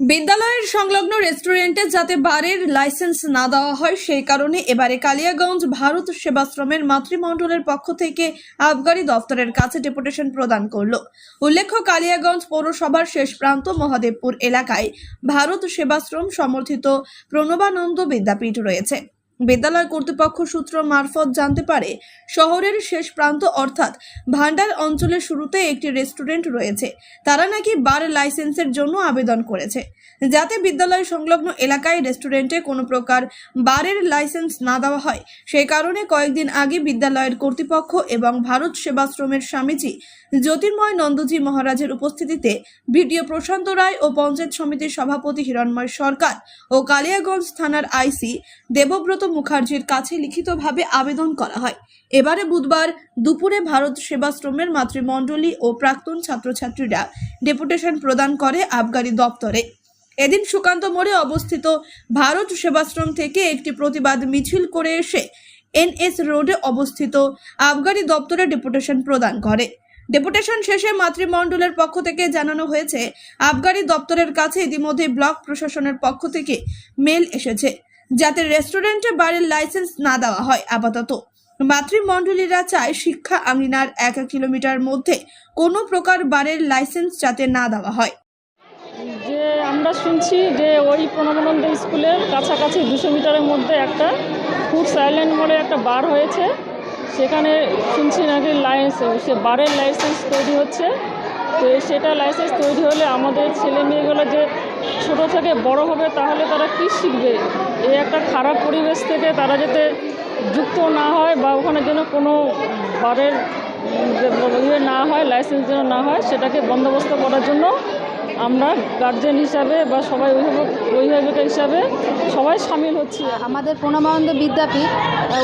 বিদ্যালয়ের সংলগ্ন রেস্টুরেন্টে যাতে বারের লাইসেন্স না দেওয়া হয়, সেই কারণে এবারে কালিয়াগঞ্জ ভারত সেবাশ্রমের মাতৃমণ্ডলের পক্ষ থেকে আবগারি দফতরের কাছে ডেপুটেশন প্রদান করল। উল্লেখ্য, কালিয়াগঞ্জ পৌরসভার শেষ প্রান্ত মহাদেবপুর এলাকায় ভারত সেবাশ্রম সমর্থিত প্রণবানন্দ বিদ্যাপীঠ রয়েছে। বিদ্যালয় কর্তৃপক্ষ সূত্র মারফত জানতে পারে, শহরের শেষ প্রান্ত অর্থাৎ ভান্ডার অঞ্চলের শুরুতে একটি রেস্টুরেন্ট রয়েছে। তারা নাকি বার লাইসেন্সের জন্য আবেদন করেছে। যাতে বিদ্যালয় সংলগ্ন এলাকায় রেস্টুরেন্টে কোনো প্রকার বারের লাইসেন্স না দেওয়া হয় সেই কারণে কয়েকদিন আগে বিদ্যালয়ের কর্তৃপক্ষ এবং ভারত সেবাশ্রমের স্বামীজি জ্যোতির্ময় নন্দজি মহারাজের উপস্থিতিতে ভিডিও প্রশান্ত রায় ও পঞ্চায়েত সমিতির সভাপতি হিরণময় সরকার ও কালিয়াগঞ্জ থানার আইসি দেবব্রত মুখার্জির কাছে লিখিতভাবে আবেদন করা হয়। এবারে বুধবার দুপুরে ভারত সেবাশ্রমের মাতৃমণ্ডলী ও প্রাক্তন ছাত্রছাত্রীরা ডেপুটেশন প্রদান করে আবগারি দপ্তরে। এদিন সুকান্ত মোড়ে অবস্থিত ভারত সেবাশ্রম থেকে একটি প্রতিবাদ মিছিল করে এসে এনএস রোডে অবস্থিত আবগারি দপ্তরে ডেপুটেশন প্রদান করে। ডেপুটেশন শেষে মাতৃমণ্ডলের পক্ষ থেকে জানানো হয়েছে, আবগারি দপ্তরের কাছে ইতিমধ্যে ব্লক প্রশাসনের পক্ষ থেকে মেল এসেছে। যাতে রেস্টুরেন্টে বাড়ির লাইসেন্স না দেওয়া হয়, আপাতত। মাতৃমণ্ডলীরা চায় শিক্ষা আঙিনার এক কিলোমিটার মধ্যে কোনো প্রকার বারের লাইসেন্স যাতে না দেওয়া হয়। যে আমরা শুনছি যে ওই প্রণবানন্দ স্কুলের কাছাকাছি দুশো মিটারের মধ্যে একটা ফুড সাইলেন্ট মোড়ে একটা বার হয়েছে। সেখানে শুনছি নাকি লাইসেন্স সে বারের লাইসেন্স তৈরি হচ্ছে। তো সেটা লাইসেন্স তৈরি হলে আমাদের ছেলে মেয়েগুলো যে ছোটো থেকে বড় হবে, তাহলে তারা কী শিখবে? এই একটা খারাপ পরিবেশ থেকে তারা যাতে যুক্ত না হয় বা ওখানে যেন কোনো বারের ইয়ে না হয় লাইসেন্স যেন না হয়, সেটাকে বন্দোবস্ত করার জন্য আমরা গার্জেন হিসাবে বা সবাই অভিভাবক, অভিভাবিকা হিসাবে সবাই সামিল হচ্ছি। আমাদের প্রণবানন্দ বিদ্যাপীঠ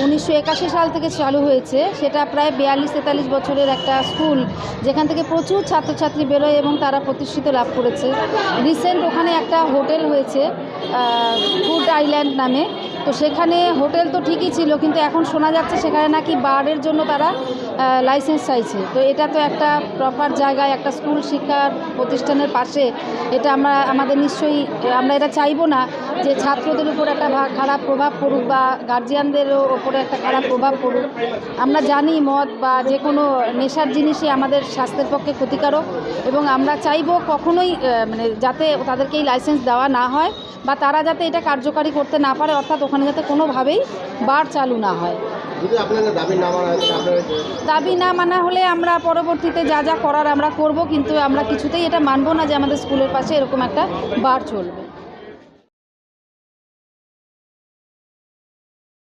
উনিশশো একাশি সাল থেকে চালু হয়েছে। সেটা প্রায় বিয়াল্লিশ তেতাল্লিশ বছরের একটা স্কুল, যেখান থেকে প্রচুর ছাত্রছাত্রী বেরোয় এবং তারা প্রতিষ্ঠিত লাভ করেছে। রিসেন্ট ওখানে একটা হোটেল হয়েছে ফুড আইল্যান্ড নামে। তো সেখানে হোটেল তো ঠিকই ছিল, কিন্তু এখন শোনা যাচ্ছে সেখানে নাকি বারের জন্য তারা লাইসেন্স চাইছে। তো এটা তো একটা প্রপার জায়গায়, একটা স্কুল শিক্ষার প্রতিষ্ঠানের পাশে, এটা আমরা, আমাদের নিশ্চয়ই, আমরা এটা চাইব না। যে ছাত্রদের উপর একটা ভা- খারাপ প্রভাব পড়ুক বা গার্জিয়ানদেরও ওপরে একটা খারাপ প্রভাব পড়ুক আমরা জানি মদ বা যে কোনো নেশার জিনিসই আমাদের স্বাস্থ্যের পক্ষে ক্ষতিকারক এবং আমরা চাইব কখনোই মানে যাতে তাদেরকে এই লাইসেন্স দেওয়া না হয় বা তারা যাতে এটা কার্যকারী করতে না পারে অর্থাৎ ওখানে যাতে কোনোভাবেই বার চালু না হয়। দাবি না মানা হলে আমরা পরবর্তীতে যা যা করার আমরা করব কিন্তু আমরা কিছুতেই এটা মানবো না যে আমাদের স্কুলের পাশে এরকম একটা বার চলবে।